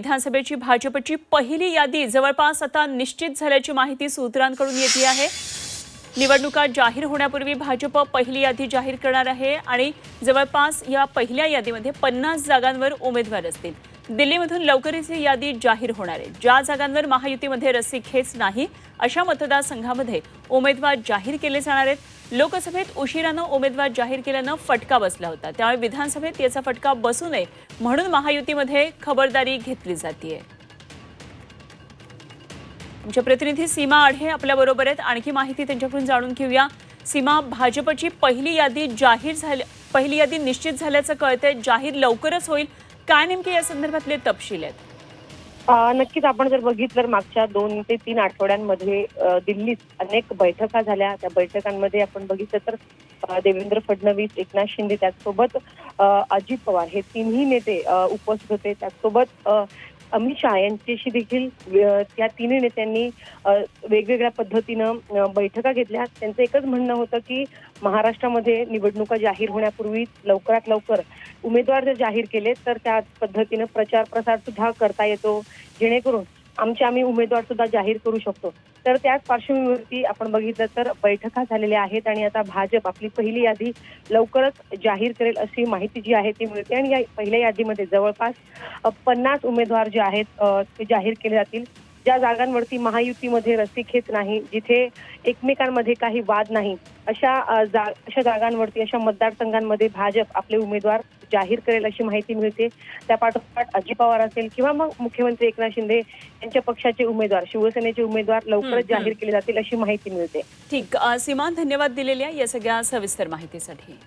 विधानसभेची भाजपची पहिली यादी जवळपास आता निश्चित झाल्याची माहिती सूत्रांकडून येते आहे. निवडणुका जाहीर होण्यापूर्वी भाजप पहिली यादी जाहीर करणार आहे आणि जवळपास या पहिल्या यादीमध्ये पन्नास जागांवर उमेदवार असतील. दिल्लीमधून लवकरच ही यादी जाहीर होणार आहे. ज्या जागांवर महायुतीमध्ये रस्सी खेच नाही अशा मतदारसंघामध्ये उमेदवार जाहीर केले जाणार आहेत. लोकसभेत उशिरानं उमेदवार जाहीर केल्यानं फटका बसला होता. त्यामुळे विधानसभेत याचा फटका बसू नये म्हणून महायुतीमध्ये खबरदारी घेतली जाते आमच्या प्रतिनिधी सीमा आढे आपल्या बरोबर आहेत. आणखी माहिती त्यांच्याकडून जाणून घेऊया. सीमा भाजपची पहिली यादी जाहीर झाली पहिली यादी निश्चित झाल्याचं कळतंय. जाहीर लवकरच होईल. काय नेमके या संदर्भातले तपशील आहेत? नक्कीच आपण जर बघितलं तर मागच्या दोन ते तीन आठवड्यांमध्ये दिल्लीत अनेक बैठका झाल्या. त्या बैठकांमध्ये आपण बघितलं तर देवेंद्र फडणवीस एकनाथ शिंदे त्याचसोबत अजित पवार हे तिन्ही नेते उपस्थित होते. त्याचसोबत अमित शहा यांच्याशी देखील त्या तिन्ही नेत्यांनी वेगवेगळ्या पद्धतीनं बैठका घेतल्या. त्यांचं एकच म्हणणं होतं की महाराष्ट्रामध्ये निवडणुका जाहीर होण्यापूर्वी लवकरात लवकर उमेदवार जर जाहीर केले तर त्या पद्धतीनं प्रचार प्रसार सुद्धा करता येतो. जेणेकरून आमचे आम्ही उमेदवार सुद्धा जाहीर करू शकतो. तर त्याच पार्श्वभूमीवरती आपण बघितलं तर बैठका झालेल्या आहेत आणि आता भाजप आपली पहिली यादी लवकरच जाहीर करेल अशी माहिती जी आहे ती मिळते. आणि या पहिल्या यादीमध्ये जवळपास पन्नास उमेदवार जे आहेत ते जाहीर केले जातील. ज्या जागांवरती महायुतीमध्ये रस्सीखेच नाही जिथे एकमेकांमध्ये काही वाद नाही अशा जा अशा जागांवरती अशा मतदारसंघांमध्ये भाजप आपले उमेदवार जाहीर करेल अशी माहिती मिळते. त्या पाठोपाठ अजित पवार असेल किंवा मग मुख्यमंत्री एकनाथ शिंदे यांच्या पक्षाचे उमेदवार शिवसेनेचे उमेदवार लवकरच जाहीर केले जातील अशी माहिती मिळते. ठीक अ, सीमा धन्यवाद दिलेल्या या सगळ्या सविस्तर माहितीसाठी.